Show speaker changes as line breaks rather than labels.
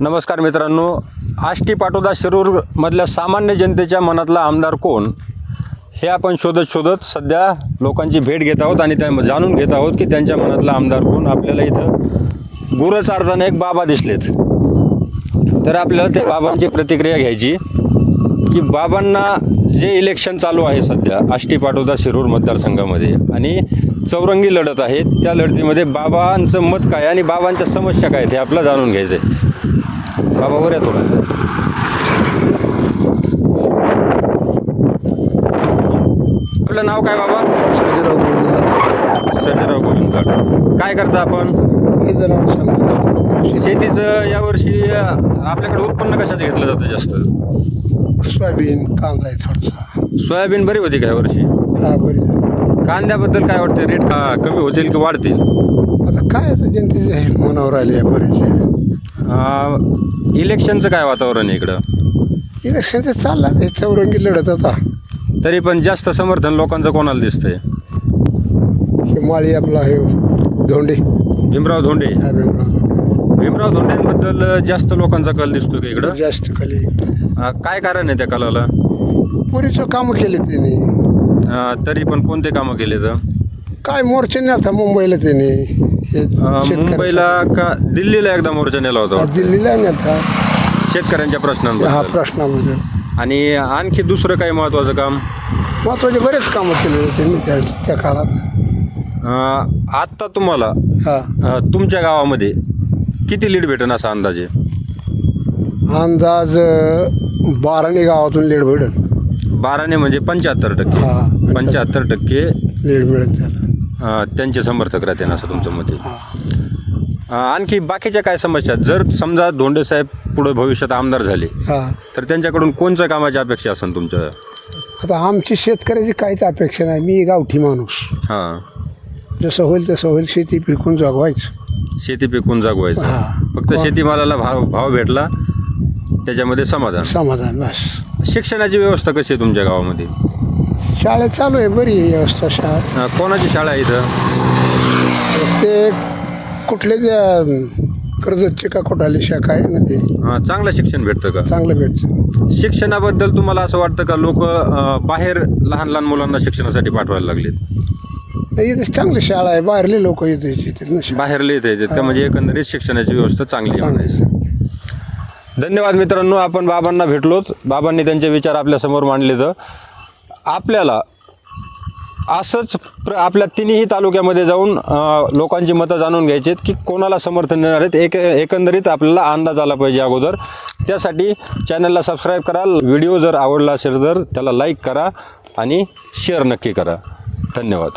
नमस्कार मित्रांनो आष्टी पाटोदा शिरूरमधल्या सामान्य जनतेच्या मनातला आमदार कोण? हे आपण शोधत शोधत सध्या लोकांची भेट घेत आहोत आणि त्या जाणून घेत आहोत की त्यांच्या मनातला आमदार कोण? आपल्याला इथं गुरं एक बाबा दिसलेत. तर आपल्याला त्या बाबांची प्रतिक्रिया घ्यायची की बाबांना जे इलेक्शन चालू आहे सध्या आष्टी पाटोदा शिरूर मतदारसंघामध्ये आणि चौरंगी लढत आहे त्या लढतीमध्ये बाबांचं मत काय आणि बाबांच्या समस्या काय हे आपलं जाणून घ्यायचं आहे. बाबा वर या थोडं. आपलं नाव काय बाबा?
सर्जेराव गोविंद
सर्जेराव गोविंद काय करता आपण?
हे सांगतो
शेतीचं यावर्षी आपल्याकडे उत्पन्न कशाचं घेतलं जातं जास्त?
सोयाबीन कांदा आहे थोडासा.
सोयाबीन बरी होती का यावर्षी?
हा बरी.
कांद्याबद्दल काय वाटतं रेट का कमी होतील की वाढतील?
आता काय जनतेचे मनावर आले बरेचसे
अं, इलेक्शनचं काय वातावरण आहे इकडं?
इलेक्शन ते चाललं हे चौरंगी लढत आता.
तरी पण जास्त समर्थन लोकांचं कोणाला दिसतंय?
माळी आपला हे धोंडे.
भीमराव धोंडे.
हा भीमराव धोंडे.
भीमराव धोंडेंबद्दल जास्त लोकांचा कल दिसतोय का इकडं?
जास्त
अं, काय कारण आहे त्या कलाला?
पुरीचं कामं केले त्यांनी.
अं, तरी पण कोणते कामं केले तर?
काय मोर्चे आता मुंबईला त्यांनी. हे
मुंबईला का दिल्लीला एकदा मोर्चा नेला होता?
हा. दिल्लीला नाही आता
शेतकऱ्यांच्या
हा
प्रश्नांबद्दल.
प्रश्नाबद्दल
आणि आणखी दुसरं काही महत्त्वाचं काम?
महत्त्वाचे बरेच कामं केले त्यांनी त्या त्या काळात.
आत्ता तुम्हाला
हा.
अं, तुमच्या गावामध्ये किती लीड भेटेन असा अंदाजे?
अंदाज अं, बाराणे गावातून लेड भेटल
बाराने म्हणजे पंच्याहत्तर टक्के.
हा.
पंच्याहत्तर. टक्के
लेड त्याला.
अं, त्यांचे समर्थक राहते असं तुमचं मत आहे. अं, आणखी बाकीच्या काय समस्या आहेत? जर समजा धोंडे साहेब पुढे भविष्यात आमदार झाले
हा.
तर त्यांच्याकडून कोणत्या कामाची अपेक्षा असेल तुमच्या?
आता आमची शेतकऱ्याची काहीच अपेक्षा नाही. मी गावठी माणूस.
हां.
जसं होईल तसं होईल शेती पिकून जगवायचं.
शेती पिकून जागवायचं.
हा.
फक्त शेतीमालाला भाव भाव भेटला त्याच्यामध्ये समाधान.
समाधान बस.
शिक्षणाची व्यवस्था कशी आहे तुमच्या गावामध्ये?
शाळेत चालू आहे बरी आहे व्यवस्था शाळा.
अं, कोणाची शाळा आहे इथं?
ते कुठले कर्जतची का कुठाली शाखा आहे ना ते.
अं, चांगलं शिक्षण भेटतं का?
चांगलं भेटतं.
शिक्षणाबद्दल तुम्हाला असं वाटतं का लोक बाहेर लहान लहान मुलांना शिक्षणासाठी पाठवायला लागलेत?
चांगली शाळा आहे. बाहेरले लोक येते येतात ना शाळा
बाहेर लिहित येतात का? म्हणजे एकंदरीत शिक्षणाची व्यवस्था चांगली आहे धन्यवाद मित्रांनो आपण बाबांना भेटलोत. बाबांनी त्यांचे विचार आपल्यासमोर मांडले तर. आपल्याला असंच प्र आपल्या तिन्ही तालुक्यामध्ये जाऊन लोकांची मतं जाणून घ्यायची आहेत की कोणाला समर्थन देणार आहेत. एक एकंदरीत आपल्याला अंदाज आला पाहिजे अगोदर. त्यासाठी चॅनलला सबस्क्राईब करा. व्हिडिओ जर आवडला असेल तर त्याला लाईक करा आणि शेअर नक्की करा. धन्यवाद.